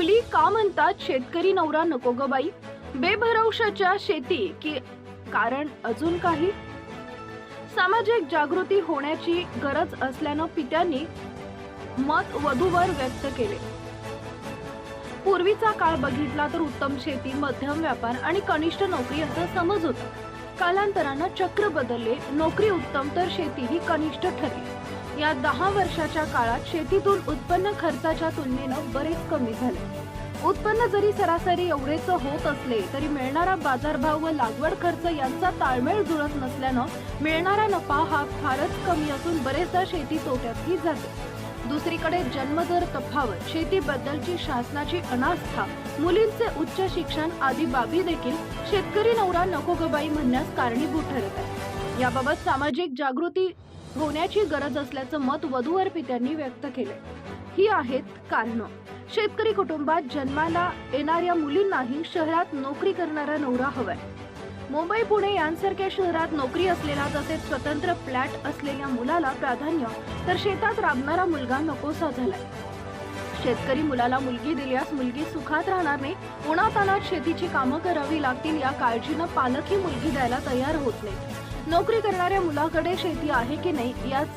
फुली का म्हणतात शेतकरी नवरा नको ग बाई? बेभरवशाच्या शेती की कारण अजून काही? सामाजिक जागृती होण्याची गरज असल्यानं पित्यांनी मत वधूवर व्यक्त केले. पूर्वीचा काळ बघितला तर उत्तम शेती मध्यम व्यापार आणि कनिष्ठ नोकरी असा समज होता. कालांतरानं चक्र बदलले नोकरी उत्तम तर शेती ही कनिष्ठ ठरली. या दहा वर्षाच्या काळात शेतीतून उत्पन्न खर्चाच्या तुलनेनं बरेच कमी झाले. उत्पन्न जरी सरासरी एवढेच होत असले तरी मिळणारा बाजारभाव व लागवड खर्च यांचा ताळमेळ जुळत नसल्यानं मिळणारा नफा हा फारच कमी असून बरेचदा शेती तोट्यातही जाते. दुसरीकडे जन्मदर तफावत शेतीबद्दलची शासनाची अनास्था मुलींचे उच्च शिक्षण आदी बाबी देखील शेतकरी नवरा नको गबाई म्हणण्यास कारणीभूत ठरत आहे याबाबत सामाजिक जागृती होण्याची गरज असल्याचं मत वधूवर पित्यांनी व्यक्त केले ही आहेत कारणं. शेतकरी कुटुंबात जन्माला येणाऱ्या मुलींनाही शहरात नोकरी करणारा नवरा हवाय. मुंबई पुणे यांसारख्या शहरात नोकरी असलेला तसेच स्वतंत्र फ्लॅट असलेल्या मुलाला प्राधान्य तर शेतात राबणारा मुलगा नकोसा झालाय. शेतकरी मुलाला मुलगी दिल्यास मुलगी सुखात राहणार नाही. उन्हातानात शेतीची कामं करावी लागतील या काळजीनं पालकही मुलगी द्यायला तयार होत नाही. नोकरी करणाऱ्या मुलाकडे शेती आहे की नाही याच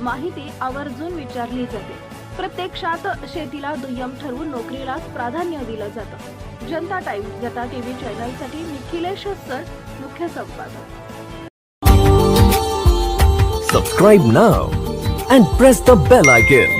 माहिती आवर्जून विचारली जाते. प्रत्यक्षात शेतीला दुय्यम ठरवून नोकरीलाच प्राधान्य दिलं जातं. जनता टाइम्स जनता टीव्ही चॅनलसाठी निखिलेश सर मुख्य संपादक. Subscribe now and press the bell icon